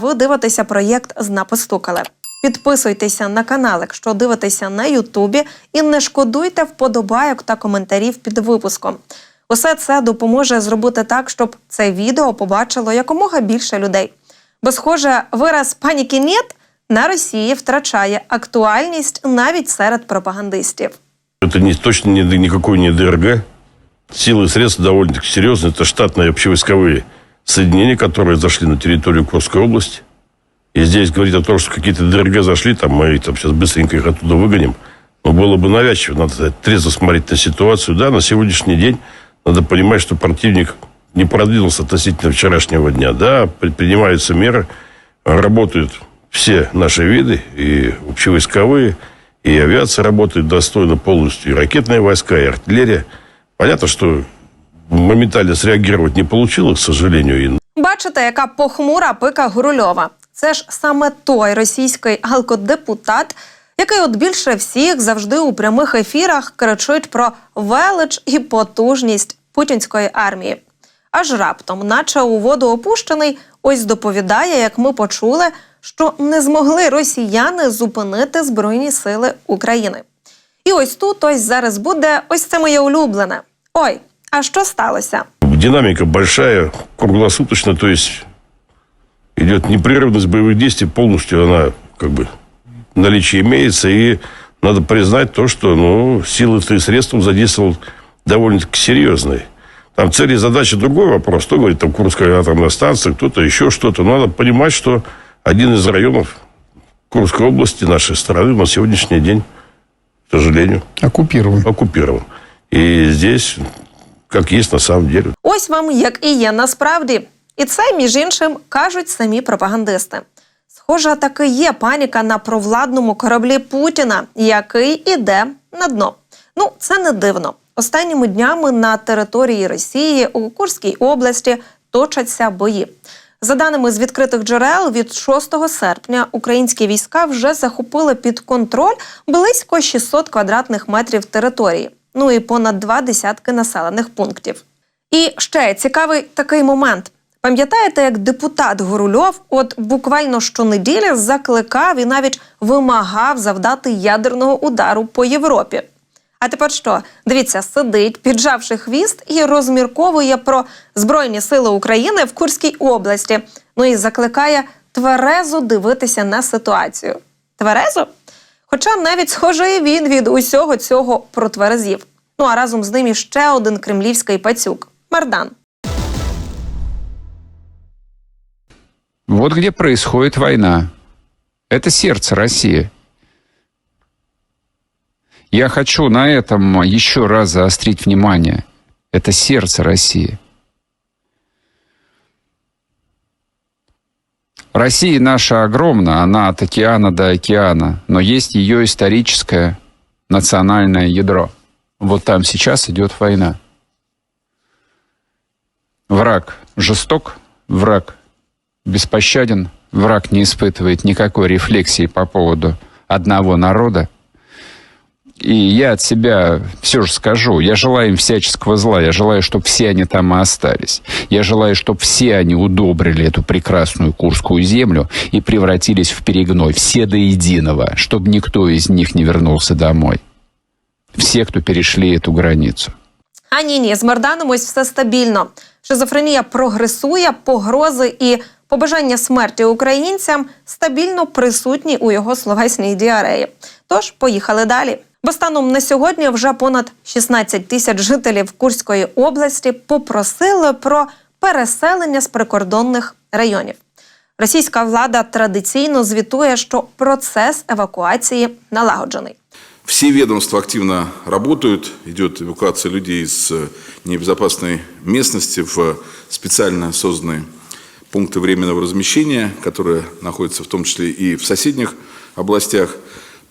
Ви дивитеся проєкт «Зна постукали». Підписуйтеся на канал, якщо дивитеся на Ютубі, і не шкодуйте вподобайок та коментарів під випуском. Усе це допоможе зробити так, щоб це відео побачило якомога більше людей. Бо, схоже, вираз паніки «нет» на Росії втрачає актуальність навіть серед пропагандистів. Это не, точно не, никакой не ДРГ. Силы и средства довольно-таки серьезные. Это штатные общевойсковые Соединения, которые зашли на территорию Курской области. И здесь говорить о том, что какие-то ДРГ зашли, там мы там сейчас быстренько их оттуда выгоним, но было бы навязчиво. Надо трезво смотреть на ситуацию. Да, на сегодняшний день надо понимать, что противник не продвинулся относительно вчерашнего дня. Да, предпринимаются меры, работают все наши виды, и общевойсковые, и авиация работает достойно полностью, и ракетные войска, и артиллерия. Понятно, что моментально среагировать не получилось, к сожалению, Бачите, яка похмура пика Гурульова. Це ж саме той російський алкодепутат, який от більше всіх завжди у прямих ефірах кричить про велич і потужність путінської армії. Аж раптом, наче у воду опущений, ось доповідає, як ми почули, що не змогли росіяни зупинити Збройні сили України. І ось тут ось зараз буде ось це моє улюблене. Ой, а що сталося? Динамика большая, круглосуточно, то есть идет непрерывность боевых действий, полностью она как бы в наличии имеется, и надо признать то, что ну, силы и средства задействовал довольно-таки серьезные. Там цели и задачи другой вопрос. Кто говорит, там Курская атомная станция, кто-то еще что-то. Но надо понимать, что один из районов Курской области нашей страны на сегодняшний день, к сожалению, Оккупирован. оккупирован. И здесь, как есть на самом деле. Ось вам як і є насправді. І це, між іншим, кажуть самі пропагандисти. Схоже, таки є паніка на провладному кораблі Путіна, який іде на дно. Ну, це не дивно. Останніми днями на території Росії у Курській області точаться бої. За даними з відкритих джерел, від 6 серпня українські війська вже захопили під контроль близько 600 квадратних метрів території, ну і понад два десятки населених пунктів. І ще цікавий такий момент. Пам'ятаєте, як депутат Горульов от буквально щонеділі закликав і навіть вимагав завдати ядерного удару по Європі? А тепер що? Дивіться, сидить, піджавши хвіст, і розмірковує про Збройні сили України в Курській області. Ну і закликає тверезо дивитися на ситуацію. Тверезо? Хоча навіть схоже і він від усього цього протверезів. Ну а разом з ним іще один кремлівський пацюк Мардан. Вот где происходит война. Это сердце России. Я хочу на этом еще раз заострить внимание. Это сердце России. Россия наша огромна, она от океана до океана, но есть ее историческое национальное ядро. Вот там сейчас идет война. Враг жесток, враг беспощаден, враг не испытывает никакой рефлексии по поводу одного народа. И я от себя все же скажу, я желаю им всяческого зла, я желаю, чтобы все они там и остались. Я желаю, чтобы все они удобрили эту прекрасную Курскую землю и превратились в перегной, все до единого, чтобы никто из них не вернулся домой. Все, кто перешли эту границу. А ні, ні, з Марданом ось все стабільно. Шизофренія прогресує, погрози і побажання смерті українцям стабільно присутні у його словесній діареї. Тож поїхали далі. Бо станом на сьогодні вже понад 16 тисяч жителів Курської області попросили про переселення з прикордонних районів. Російська влада традиційно звітує, що процес евакуації налагоджений. Все ведомства активно работают, идет эвакуация людей из э, небезопасной местности в специально созданные пункты временного размещения, которые находятся в том числе и в соседних областях.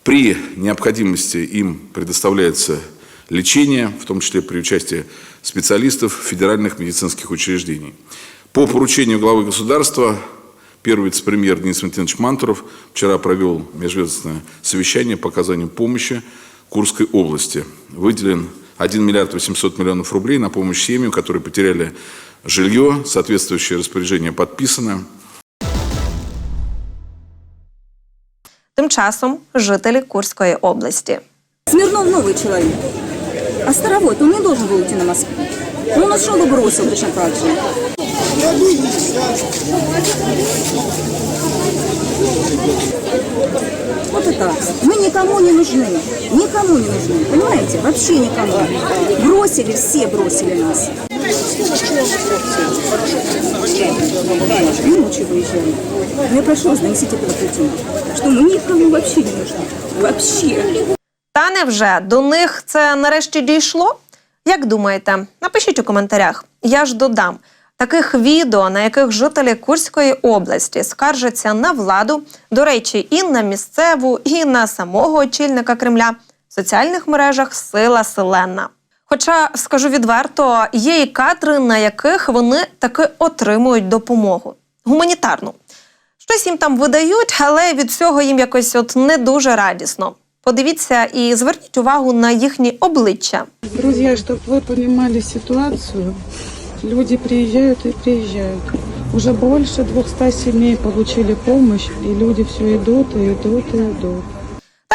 При необходимости им предоставляется лечение, в том числе при участии специалистов федеральных медицинских учреждений. По поручению главы государства Первый вице-премьер Денис Валентинович Мантуров вчера провел межведомственное совещание по оказанию помощи Курской области. Выделен 1 миллиард 800 миллионов рублей на помощь семьям, которые потеряли жилье. Соответствующее распоряжение подписано. Тим часом жителі Курської області. Смирнов новый человек. А Старовой, он не должен был уйти на Москву. Он ушел и бросил точно так же. Вот и так. Мы никому не нужны. Никому не нужны. Понимаете? Вообще никому. Бросили, все бросили нас. И ночью выезжали. Ну, Я прошу вас, донесите этого Путина, что мы никому вообще не нужны. Вообще. Та невже до них це нарешті дійшло? Як думаєте? Напишіть у коментарях. Я ж додам таких відео, на яких жителі Курської області скаржаться на владу, до речі, і на місцеву, і на самого очільника Кремля в соціальних мережах сила селена. Хоча скажу відверто, є і кадри, на яких вони таки отримують допомогу гуманітарну. Щось їм там видають, але від цього їм якось от не дуже радісно. Подивіться і зверніть увагу на їхні обличчя. Друзья, чтобы вы понимали ситуацию, люди приезжают и приезжают. Уже больше 200 семей получили помощь, и люди все идут и идут и идут.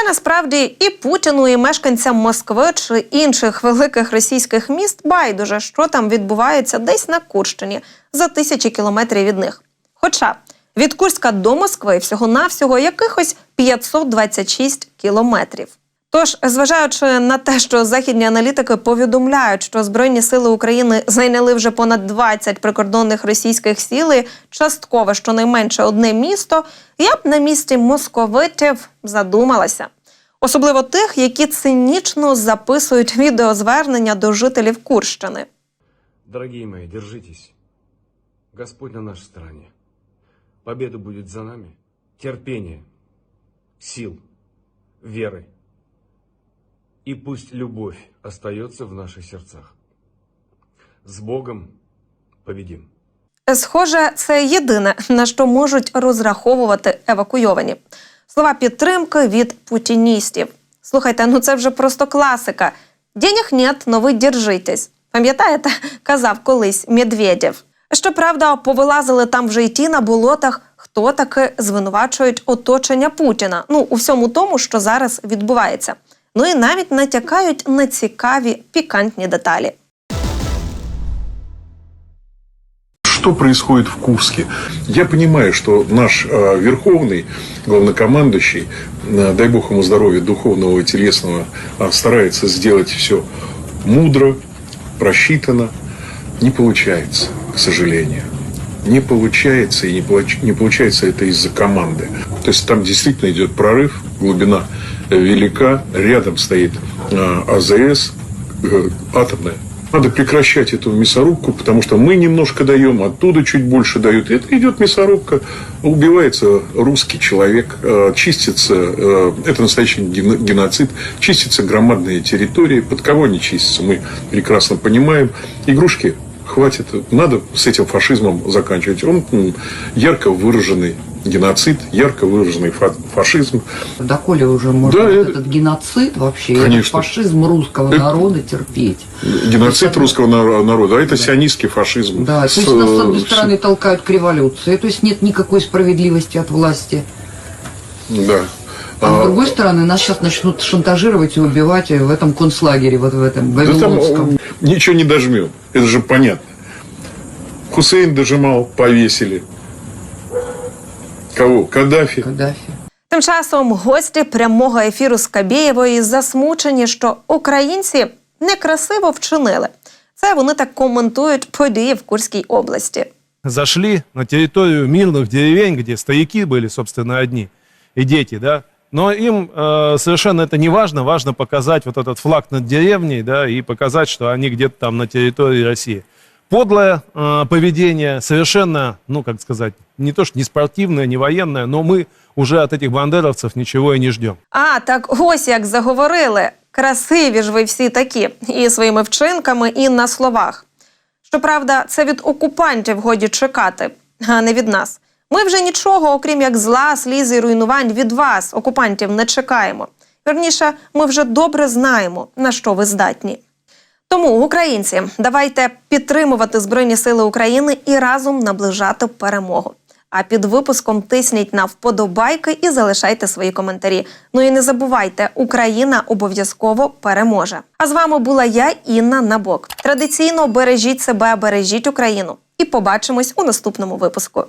Та насправді і Путіну, і мешканцям Москви чи інших великих російських міст байдуже, що там відбувається десь на Курщині за тисячі кілометрів від них. Хоча від Курська до Москви всього-навсього якихось 526 кілометрів. Тож, зважаючи на те, що західні аналітики повідомляють, що Збройні сили України зайняли вже понад 20 прикордонних російських сіл, і частково щонайменше одне місто, я б на місці московитів задумалася. Особливо тих, які цинічно записують відеозвернення до жителів Курщини. Дорогие мои, держитесь. Господь на нашей стороне. Победа будет за нами. Терпение, сил, веры. И пусть любовь остается в наших сердцах. С Богом победим. Схоже, це єдине, на що можуть розраховувати евакуйовані. Слова підтримки від путіністів. Слухайте, ну це вже просто класика. Денег нет, но ви держитесь. Пам'ятаєте, казав колись Медведєв. Щоправда, повилазили там вже й ті на болотах, хто таки звинувачують оточення Путіна. Ну, у всьому тому, що зараз відбувається. Ну і навіть натякають на цікаві пікантні деталі. что происходит в Курске. Я понимаю, что наш э, верховный главнокомандующий, э, дай бог ему здоровья духовного и телесного, э, старается сделать все мудро, просчитано. Не получается, к сожалению. Не получается, и не, получ- не получается это из-за команды. То есть там действительно идет прорыв, глубина э, велика, рядом стоит э, АЗС, э, атомная. Надо прекращать эту мясорубку, потому что мы немножко даем, оттуда чуть больше дают. Это идет мясорубка, убивается русский человек, э, чистится, э, это настоящий ген- геноцид, чистятся громадные территории. Под кого они чистятся, мы прекрасно понимаем. Игрушки хватит, надо с этим фашизмом заканчивать. Он ярко выраженный геноцид, ярко выраженный фа- фашизм. Доколе уже можно Да, вот это- этот геноцид вообще, этот Конечно. фашизм русского Это- народа терпеть. Геноцид Это- русского нар- народа, а это сионистский фашизм. Да, то С, есть нас с одной с- стороны толкают к революции, то есть нет никакой справедливости от власти. Да. А, с А, другой стороны, нас сейчас начнут шантажировать и убивать в этом концлагере, вот в этом Да Вавилонском. э, ничего не дожмем. Это же понятно. Хусейн дожимал, повесили. Кого? Каддафи. Каддафи. Тим часом гості прямого ефіру з Кабєєвої засмучені, що українці некрасиво вчинили. Це вони так коментують події в Курській області. зашли на территорию мирных деревень, где стояки были, собственно, одни, и дети, да. Но им э, совершенно это не важно, важно показать вот этот флаг над деревней, да, и показать, что они где-то там на территории России. Подлое э, поведение, совершенно, ну, как сказать, не то что не спортивное, не военное, но мы уже от этих бандеровцев ничего и не ждем. А так ось як заговорили. Красиві ж ви всі такі, і своїми вчинками, і на словах. Щоправда, це від окупантів годі чекати, а не від нас. Ми вже нічого, окрім як зла, сліз і руйнувань від вас, окупантів, не чекаємо. Вірніше, ми вже добре знаємо, на що ви здатні. Тому, українці, давайте підтримувати Збройні Сили України і разом наближати перемогу. А під випуском тисніть на вподобайки і залишайте свої коментарі. Ну і не забувайте, Україна обов'язково переможе. А з вами була я, Інна Набок. Традиційно бережіть себе, бережіть Україну. І побачимось у наступному випуску.